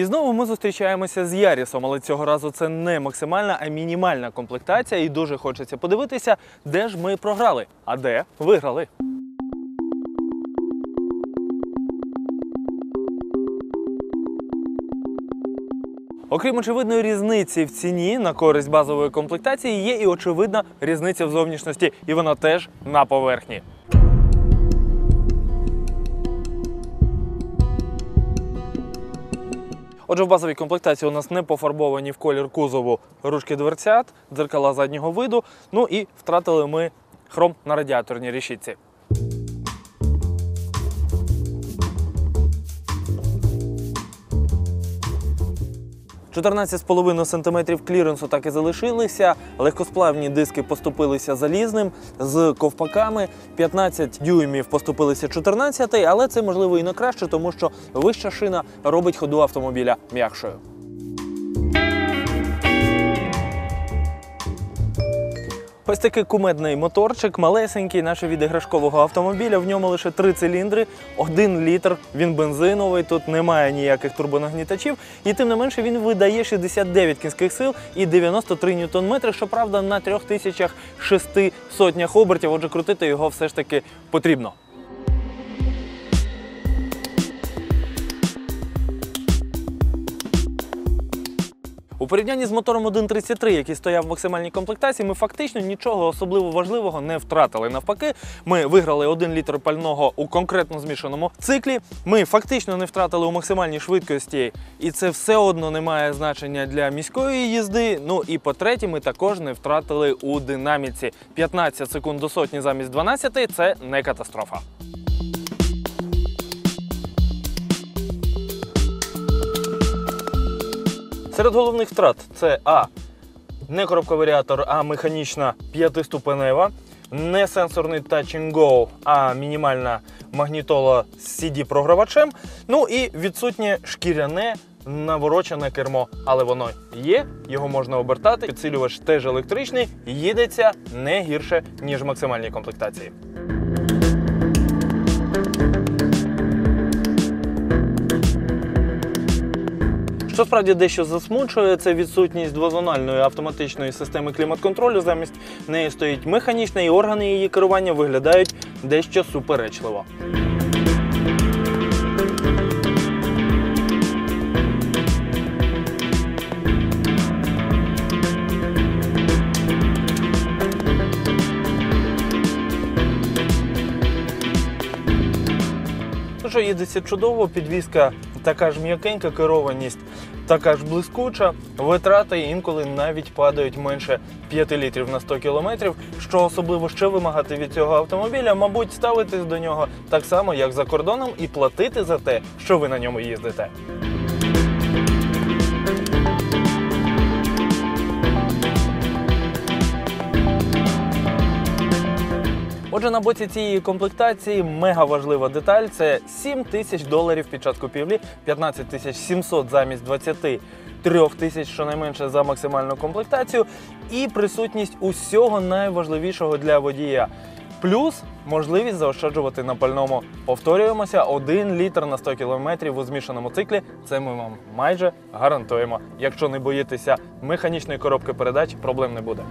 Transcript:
І знову ми зустрічаємося з Ярісом, але цього разу це не максимальна, а мінімальна комплектація. І дуже хочеться подивитися, де ж ми програли, а де виграли. Окрім очевидної різниці в ціні на користь базової комплектації, є і очевидна різниця в зовнішності, і вона теж на поверхні. Отже, в базовій комплектації у нас не пофарбовані в колір кузову ручки дверцят, дзеркала заднього виду. Ну і втратили ми хром на радіаторній решітці. – 14,5 см кліренсу так і залишилися. Легкосплавні диски поступилися залізним з ковпаками. 15 дюймів поступилися 14, але це можливо і на краще, тому що вища шина робить ходу автомобіля м'якшою. Ось такий кумедний моторчик, малесенький, наче від іграшкового автомобіля. В ньому лише три циліндри, один літр. Він бензиновий, тут немає ніяких турбонагнітачів. І тим не менше він видає 69 кінських сил і 93 ньютон-метри. Щоправда, на 3600 обертів. Отже, крутити його все ж таки потрібно. Порівнянні з мотором 1.33, який стояв в максимальній комплектації, ми фактично нічого особливо важливого не втратили. Навпаки, ми виграли 1 літр пального у конкретно змішаному циклі. Ми фактично не втратили у максимальній швидкості, і це все одно не має значення для міської їзди. Ну і по-третє, ми також не втратили у динаміці. 15 секунд до сотні замість 12 – це не катастрофа. Серед головних втрат це А. Не коробка варіатор, а механічна п'ятиступенева, не сенсорний Touch and Go, а мінімальна магнітола з CD-програвачем. Ну і відсутнє шкіряне наворочене кермо. Але воно є, його можна обертати. Підсилювач теж електричний, їдеться не гірше, ніж в максимальній комплектації. Що справді дещо засмучує, це відсутність двозональної автоматичної системи клімат-контролю. Замість неї стоїть механічна, і органи її керування виглядають дещо суперечливо. Ну що, їдеться чудово, підвізка така ж м'якенька, керованість така ж блискуча, витрати інколи навіть падають менше 5 літрів на 100 кілометрів. Що особливо ще вимагати від цього автомобіля, мабуть, ставитись до нього так само, як за кордоном, і платити за те, що ви на ньому їздите. Отже, на боці цієї комплектації мега важлива деталь це 7 тисяч доларів під час купівлі, 15 тисяч 700 замість 23 тисяч щонайменше за максимальну комплектацію, і присутність усього найважливішого для водія. Плюс можливість заощаджувати на пальному. Повторюємося, 1 літр на 100 кілометрів у змішаному циклі. Це ми вам майже гарантуємо. Якщо не боїтеся механічної коробки передач, проблем не буде.